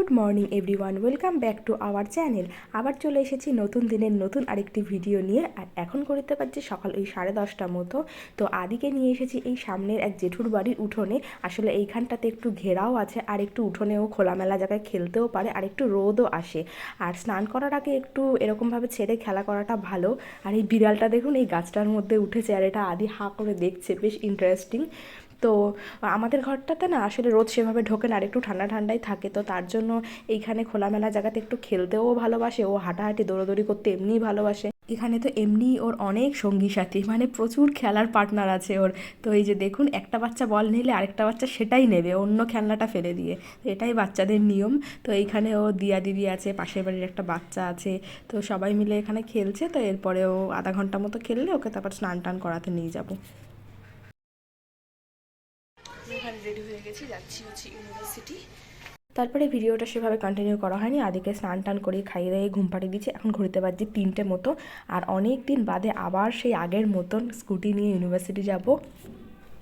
Good morning everyone, welcome back to our channel. আবার চলে এসেছি নতুন দিনের নতুন আরেকটি ভিডিও নিয়ে। আর এখন করতে পারছি সকাল ওই সাড়ে দশটার মতো। তো আদিকে নিয়ে এসেছি এই সামনের এক জেঠুর বাড়ির উঠোনে। আসলে এইখানটাতে একটু ঘেরাও আছে, আর একটু উঠোনেও খোলামেলা জায়গায় খেলতেও পারে, আর একটু রোদও আসে। আর স্নান করার আগে একটু এরকমভাবে ছেড়ে খেলা করাটা ভালো। আর এই বিড়ালটা দেখুন, এই গাছটার মধ্যে উঠেছে, আর এটা আদি হাঁ করে দেখছে, বেশ ইন্টারেস্টিং তো আমাদের ঘরটাতে না আসলে রোদ সেভাবে ঢোকে না, আর একটু ঠান্ডা ঠান্ডাই থাকে। তো তার জন্য এইখানে খোলামেলা জায়গাতে একটু খেলতেও ভালোবাসে, ও হাঁটাহাঁটি, দৌড়াদৌড়ি করতে এমনিই ভালোবাসে। এখানে তো এমনি ওর অনেক সঙ্গী সাথী মানে প্রচুর খেলার পার্টনার আছে ওর। তো এই যে দেখুন, একটা বাচ্চা বল নিলে আরেকটা বাচ্চা সেটাই নেবে, অন্য খেলনাটা ফেলে দিয়ে। তো এটাই বাচ্চাদের নিয়ম। তো এইখানে ও দিয়া দিদি আছে, পাশের বাড়ির একটা বাচ্চা আছে। তো সবাই মিলে এখানে খেলছে, তো এরপরে ও আধা ঘণ্টা মতো খেললে ওকে তারপর স্নান টান করাতে নিয়ে যাব। রেডি হয়ে গেছি, যাচ্ছি হচ্ছে ইউনিভার্সিটি তারপরে ভিডিওটা সেভাবে কন্টিনিউ করা হয়নি, আদিকে স্নান টান করে খাইয়ে দাইয়ে ঘুম পাড়িয়ে দিচ্ছি এখন ঘুরতে পারছি তিনটে মতো। আর অনেক দিন বাদে আবার সেই আগের মতন স্কুটি নিয়ে ইউনিভার্সিটি যাব।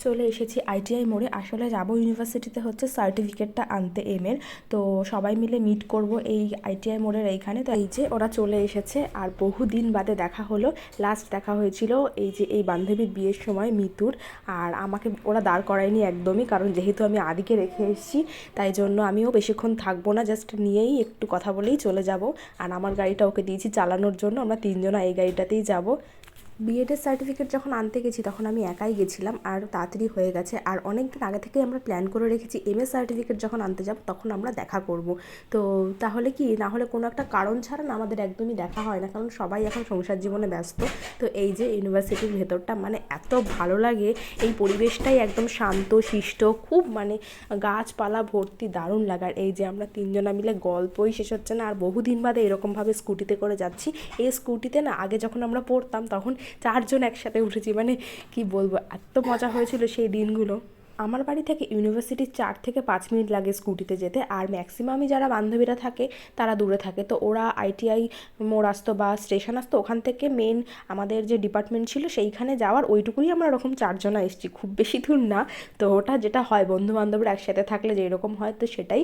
চলে এসেছি আইটিআই মোড়ে। আসলে যাব ইউনিভার্সিটিতে হচ্ছে সার্টিফিকেটটা আনতে এম এর তো সবাই মিলে মিট করব এই আইটিআই মোড়ের এইখানে। তো এই যে ওরা চলে এসেছে, আর বহু দিন বাদে দেখা হলো। লাস্ট দেখা হয়েছিল এই যে এই বান্ধবীর বিয়ের সময় মিতুর। আর আমাকে ওরা দাঁড় করায়নি একদমই, কারণ যেহেতু আমি আদিকে রেখে এসেছি, তাই জন্য আমিও বেশিক্ষণ থাকব না জাস্ট নিয়েই একটু কথা বলেই চলে যাব। আর আমার গাড়িটা ওকে দিয়েছি চালানোর জন্য। আমরা তিনজনা এই গাড়িটাতেই যাব। বিএডের সার্টিফিকেট যখন আনতে গেছি, তখন আমি একাই গেছিলাম আর তাড়াতাড়ি হয়ে গেছে। আর অনেক দিন আগে থেকেই আমরা প্ল্যান করে রেখেছি এম সার্টিফিকেট যখন আনতে যাব, তখন আমরা দেখা করব। তো তাহলে কি, না হলে কোনো একটা কারণ ছাড়া না আমাদের একদমই দেখা হয় না, কারণ সবাই এখন সংসার জীবনে ব্যস্ত। তো এই যে ইউনিভার্সিটির ভেতরটা মানে এত ভালো লাগে, এই পরিবেশটাই একদম শান্ত, শিষ্ট, খুব মানে গাছপালা ভর্তি, দারুণ লাগার এই যে আমরা তিনজনা মিলে গল্পই শেষ হচ্ছে না, আর বহুদিন বাদে এরকমভাবে স্কুটিতে করে যাচ্ছি। এই স্কুটিতে না, আগে যখন আমরা পড়তাম, তখন চারজন একসাথে উঠেছি। মানে কি বলব এত মজা হয়েছিল সেই দিনগুলো। আমার বাড়ি থেকে ইউনিভার্সিটি চার থেকে পাঁচ মিনিট লাগে স্কুটিতে যেতে। আর ম্যাক্সিমামই যারা বান্ধবীরা থাকে, তারা দূরে থাকে। তো ওরা আইটিআই মোড় আসতো বা স্টেশন আসতো, ওখান থেকে মেন আমাদের যে ডিপার্টমেন্ট ছিল, সেইখানে যাওয়ার ওইটুকুই আমরা ওরকম চারজনা এসেছি। খুব বেশি দূর না। তো ওটা যেটা হয় বন্ধু বান্ধবরা একসাথে থাকলে যে এরকম হয়, তো সেটাই।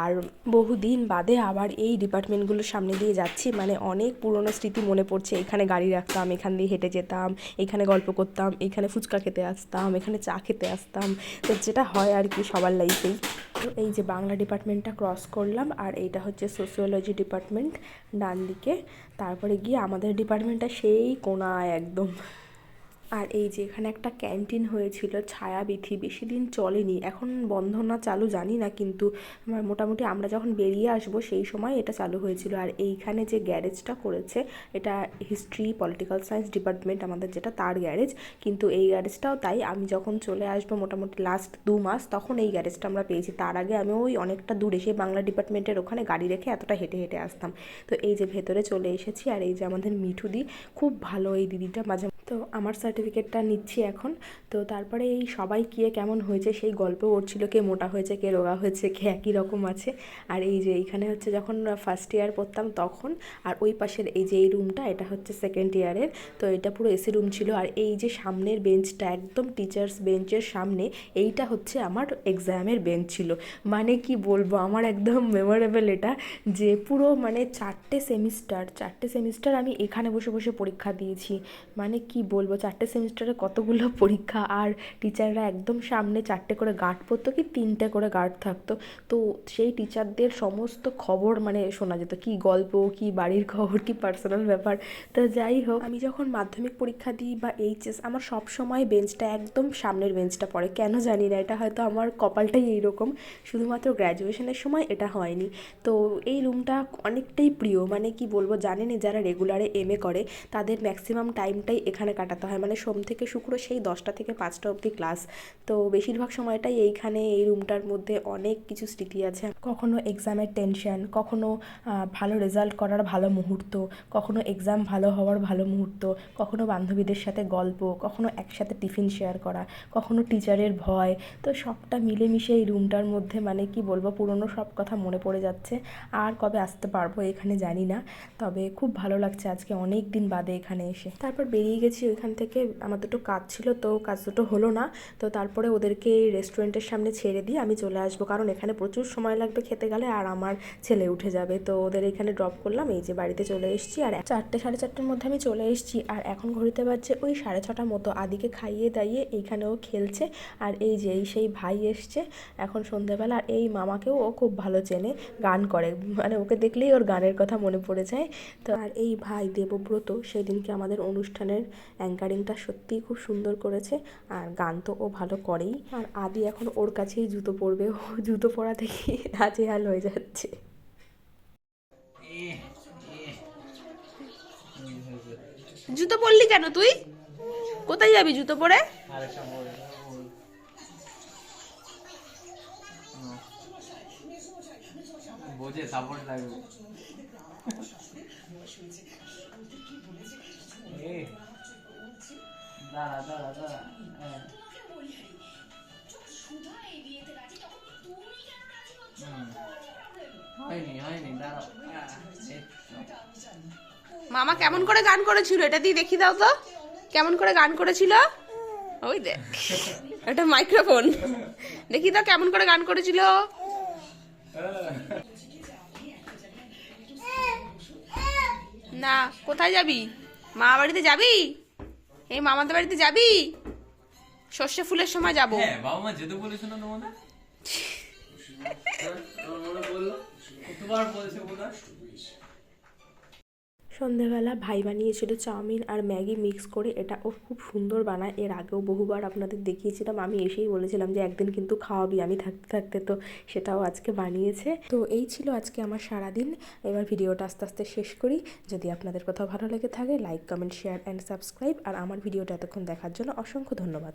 আর বহুদিন বাদে আবার এই ডিপার্টমেন্টগুলোর সামনে দিয়ে যাচ্ছি। মানে অনেক পুরনো স্মৃতি মনে পড়ছে। এখানে গাড়ি রাখতাম, এখান দিয়ে হেঁটে যেতাম, এখানে গল্প করতাম, এখানে ফুচকা খেতে আসতাম, এখানে চা খেতে আসতাম। তো যেটা হয় আর কি সবার লাইফেই তো এই যে বাংলা ডিপার্টমেন্টটা ক্রস করলাম আর এইটা হচ্ছে সোসিওলজি ডিপার্টমেন্ট ডান দিকে তারপরে গিয়ে আমাদের ডিপার্টমেন্টটা সেই কোনায় একদম। আর এই যে এখানে একটা ক্যান্টিন হয়েছিল ছায়াবিথি বেশি দিন চলেনি, এখন বন্ধ না চালু জানি না কিন্তু আমার মোটামুটি আমরা যখন বেরিয়ে আসব সেই সময় এটা চালু হয়েছিল। আর এইখানে যে গ্যারেজটা করেছে, এটা হিস্ট্রি, পলিটিক্যাল সায়েন্স ডিপার্টমেন্ট আমাদের যেটা তার গ্যারেজ, কিন্তু এই গ্যারেজটাও তাই। আমি যখন চলে আসব মোটামুটি লাস্ট দু মাস, তখন এই গ্যারেজটা আমরা পেয়েছি। তার আগে আমি ওই অনেকটা দূরে, সেই বাংলা ডিপার্টমেন্টের ওখানে গাড়ি রেখে এতটা হেঁটে হেঁটে আসতাম। তো এই যে ভেতরে চলে এসেছি, আর এই যে আমাদের মিঠুদি, খুব ভালো এই দিদিটা মাঝে তো আমার সার্টিফিকেটটা নিচ্ছি এখন। তো তারপরে এই সবাই কে কেমন হয়েছে সেই গল্প উঠছিল, কে মোটা হয়েছে, কে রোগা হয়েছে, কে একই রকম আছে। আর এই যে এইখানে হচ্ছে যখন ফার্স্ট ইয়ার পড়তাম তখন, আর ওই পাশের এই যে এই রুমটা এটা হচ্ছে সেকেন্ড ইয়ারের তো এটা পুরো এসি রুম ছিল। আর এই যে সামনের বেঞ্চটা একদম টিচার্স বেঞ্চের সামনে, এইটা হচ্ছে আমার এক্সামের বেঞ্চ ছিল। মানে কি বলব, আমার একদম মেমোরেবল এটা যে পুরো মানে চারটে সেমিস্টার চারটে সেমিস্টার আমি এখানে বসে বসে পরীক্ষা দিয়েছি। মানে কি বলব, চারটে সেমিস্টারে কতগুলো পরীক্ষা আর টিচাররা একদম সামনে চারটে করে গার্ড পরতো কি তিনটে করে গার্ড থাকতো। তো সেই টিচারদের সমস্ত খবর মানে শোনা যেত, কি গল্প, কি বাড়ির খবর, কি পার্সোনাল ব্যাপার। তো যাই হোক, আমি যখন মাধ্যমিক পরীক্ষা দিই বা এইচএস আমার সব সময় বেঞ্চটা একদম সামনের বেঞ্চটা পড়ে। কেন জানি না, এটা হয়তো আমার কপালটাই এইরকম। শুধুমাত্র গ্র্যাজুয়েশনের সময় এটা হয়নি। তো এই রুমটা অনেকটাই প্রিয়। মানে কি বলব, জানেনই যারা রেগুলারে এম এ করে, তাদের ম্যাক্সিমাম টাইমটাই এখানে কাটাতে হয়। মানে সোম থেকে শুক্র সেই দশটা থেকে পাঁচটা অবধি ক্লাস। তো বেশিরভাগ সময়টাই এইখানে এই রুমটার মধ্যে অনেক কিছু স্মৃতি আছে। কখনো এক্সামের টেনশন, কখনো ভালো রেজাল্ট করার ভালো মুহূর্ত, কখনো এক্সাম ভালো হওয়ার ভালো মুহূর্ত, কখনো বান্ধবীদের সাথে গল্প, কখনো একসাথে টিফিন শেয়ার করা, কখনো টিচারের ভয়। তো সবটা মিলেমিশে এই রুমটার মধ্যে মানে কি বলব, পুরনো সব কথা মনে পড়ে যাচ্ছে। আর কবে আসতে পারব এখানে জানি না। তবে খুব ভালো লাগছে আজকে অনেক দিন বাদে এখানে এসে। তারপর বেরিয়ে গেছি বেরিয়েছি ওইখান থেকে, আমার দুটো কাজ ছিল তো কাজ দুটো হলো না। তো তারপরে ওদেরকে এই রেস্টুরেন্টের সামনে ছেড়ে দিয়ে আমি চলে আসব, কারণ এখানে প্রচুর সময় লাগবে খেতে গেলে আর আমার ছেলে উঠে যাবে। তো ওদের এখানে ড্রপ করলাম, এই যে বাড়িতে চলে এসেছি। আর চারটে, সাড়ে চারটের মধ্যে আমি চলে এসেছি। আর এখন ঘড়িতে বাজছে ওই সাড়ে ছটার মতো। আদিকে খাইয়ে দাইয়ে এইখানেও খেলছে। আর এই যে এই সেই ভাই এসছে এখন সন্ধেবেলা। আর এই মামাকেও ও খুব ভালো চেনে, গান করে। মানে ওকে দেখলেই ওর গানের কথা মনে পড়ে যায়। তো আর এই ভাই দেবব্রত, সেদিনকে আমাদের অনুষ্ঠানের অ্যাঙ্কারিংটা সত্যিই খুব সুন্দর করেছে আর গান তো ও ভালো করেই। আর আদি এখন ওর কাছেই জুতো পরবে ও জুতো পরা থেকে নাজেহাল হয়ে যাচ্ছে। জুতো পরলি কেন তুই? কোথায় যাবি জুতো পরে? বোঝে সাপোর্ট লাগবে। এ, দাঁড়া দাঁড়া দাঁড়া হ্যাঁ। হুম। হয়নি হয়নি দাঁড়াও। আহ, মামা কেমন করে গান করেছিল? এটা দিয়ে দেখি দাও তো। কেমন করে গান করেছিল? ওই দেখ। এটা মাইক্রোফোন। দেখি তো কেমন করে গান করেছিল। না কোথায় যাবি? মা বাড়িতে যাবি? এই মামাদের বাড়িতে যাবি? সর্ষে ফুলের সময় যাব। হ্যাঁ বাবা মা যেতে বলেছিল না তোমাদের? কতবার বলেছে বোধ সন্ধেবেলা ভাই বানিয়েছিল চাউমিন আর ম্যাগি মিক্স করে। এটা ও খুব সুন্দর বানায়। এর আগেও বহুবার আপনাদের দেখিয়েছিলাম। আমি এসেই বলেছিলাম যে একদিন কিন্তু খাওয়াবি, আমি থাকতে থাকতে তো সেটাও আজকে বানিয়েছে। তো এই ছিল আজকে আমার সারাদিন। এবার ভিডিওটা আস্তে আস্তে শেষ করি। যদি আপনাদের কোথাও ভালো লেগে থাকে like comment share and subscribe আর আমার ভিডিওটা এতক্ষণ দেখার জন্য অসংখ্য ধন্যবাদ।